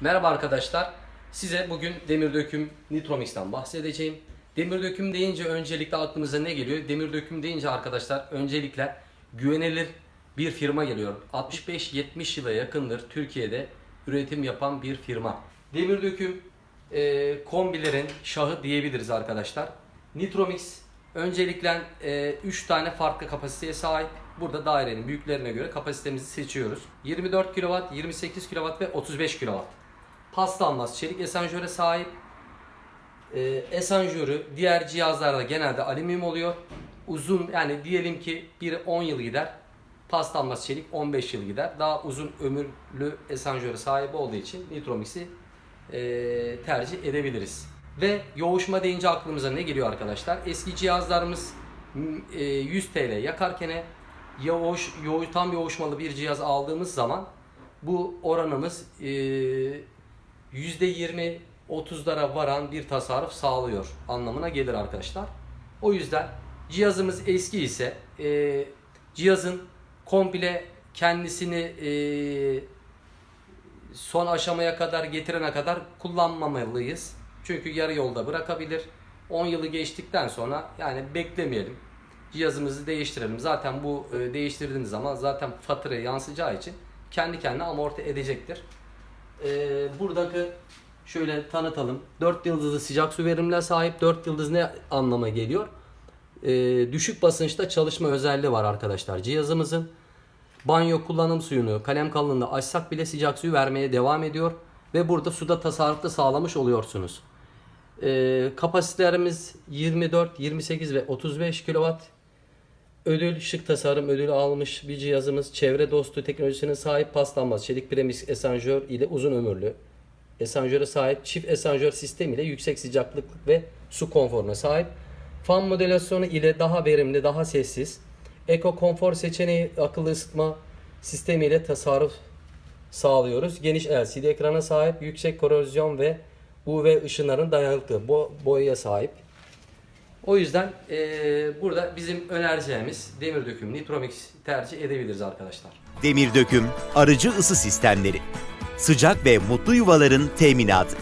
Merhaba arkadaşlar. Size bugün demir döküm Nitromix'ten bahsedeceğim. Demir döküm deyince öncelikle aklınıza ne geliyor? Demir döküm deyince arkadaşlar öncelikle güvenilir bir firma geliyor. 65-70 yıla yakındır Türkiye'de üretim yapan bir firma. Demir döküm e, kombilerin şahı diyebiliriz arkadaşlar. Nitromix öncelikle 3 tane farklı kapasiteye sahip. Burada dairenin büyüklerine göre kapasitemizi seçiyoruz. 24 kW, 28 kW ve 35 kW. Paslanmaz çelik esanjöre sahip. E, esanjörü diğer cihazlarda genelde alüminyum oluyor. Uzun yani diyelim ki biri 10 yıl gider. Paslanmaz çelik 15 yıl gider. Daha uzun ömürlü esanjöre sahip olduğu için Nitromix'i e, tercih edebiliriz. Ve yoğuşma deyince aklımıza ne geliyor arkadaşlar? Eski cihazlarımız m, e, 100 TL yakarken yoğuş, yoğuş, tam yoğuşmalı bir cihaz aldığımız zaman bu oranımız e, %20 30'lara varan bir tasarruf sağlıyor anlamına gelir arkadaşlar. O yüzden cihazımız eski ise e, cihazın komple kendisini e, son aşamaya kadar getirene kadar kullanmamalıyız. Çünkü yarı yolda bırakabilir. 10 yılı geçtikten sonra yani beklemeyelim. Cihazımızı değiştirelim. Zaten bu e, değiştirdiğiniz zaman zaten faturaya yansıyacağı için kendi kendine amorti edecektir. E, buradaki şöyle tanıtalım. 4 yıldızlı sıcak su verimine sahip. 4 yıldız ne anlama geliyor? E, düşük basınçta çalışma özelliği var arkadaşlar cihazımızın. Banyo kullanım suyunu kalem kalınlığında açsak bile sıcak suyu vermeye devam ediyor. Ve burada suda tasarruf da sağlamış oluyorsunuz. Ee, kapasitelerimiz 24, 28 ve 35 kW. Ödül, şık tasarım ödülü almış bir cihazımız. Çevre dostu teknolojisine sahip paslanmaz çelik premix esanjör ile uzun ömürlü. Esanjöre sahip çift esanjör sistemi ile yüksek sıcaklık ve su konforuna sahip. Fan modülasyonu ile daha verimli, daha sessiz. Eco konfor seçeneği akıllı ısıtma sistemi ile tasarruf sağlıyoruz. Geniş LCD ekrana sahip, yüksek korozyon ve UV ışınların dayanıklı bo- boyaya sahip. O yüzden eee, burada bizim önereceğimiz demir döküm Nitromix tercih edebiliriz arkadaşlar. Demir döküm, arıcı ısı sistemleri. Sıcak ve mutlu yuvaların teminatı.